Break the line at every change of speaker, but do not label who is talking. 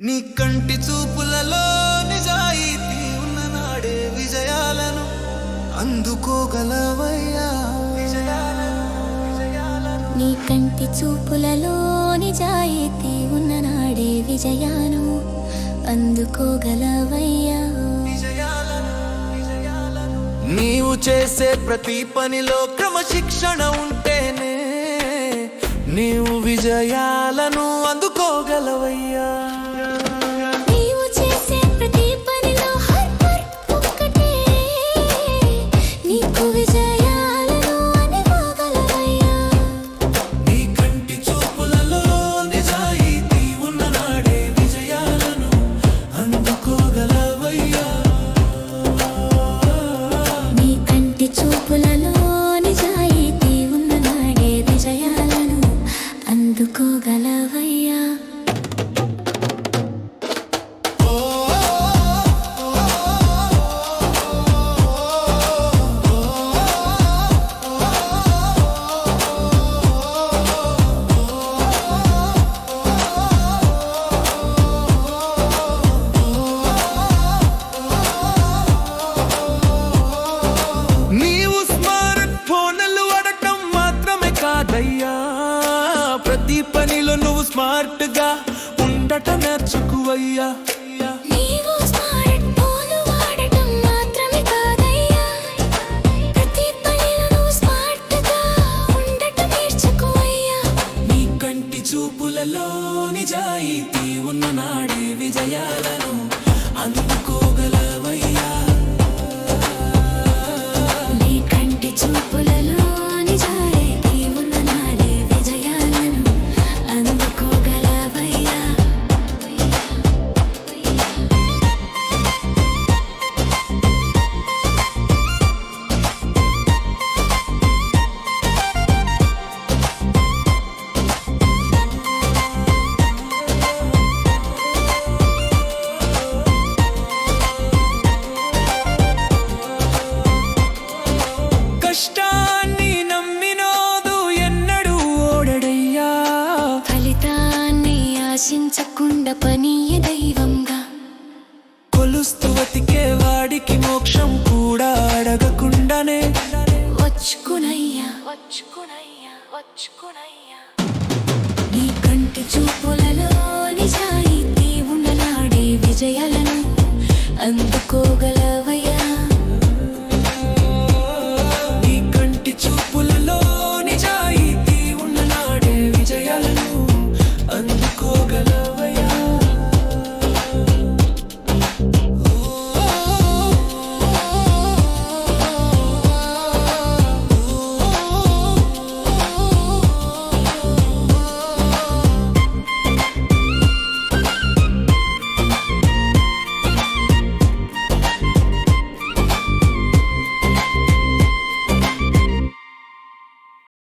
నీ కంటి చూపులలో నిజాయితీ ఉన్న నాడే విజయాలను అందుకోగలవయ్యా.
నీ కంటి చూపులలో నిజాయితీ ఉన్ననాడే విజయాను అందుకోగలవయ్యా.
నీవు చేసే ప్రతి పనిలో క్రమశిక్షణ ఉంటేనే నీవు విజయాలను అందుకోగలవయ్యా. అందుకోగలవయ్యా
నీ కంటి చూపులలో నిజాయితీ
ఉన్న నాడే విజయాలను అందుకోగలవయ్యా.
ఫలితాన్ని ఆశించకుండా పని దైవంగా.
కొలుస్తూ బతికే వాడికి మోక్షం కూడా అడగకుండానే.
వచ్చుకునయ్యా. వచ్చుకునయ్యా. వచ్చుకునయ్యా. నీ కంటి చూపులలో నిజాయితీ ఉన్ననాడే విజయాలను అందుకోగలవయ్యా.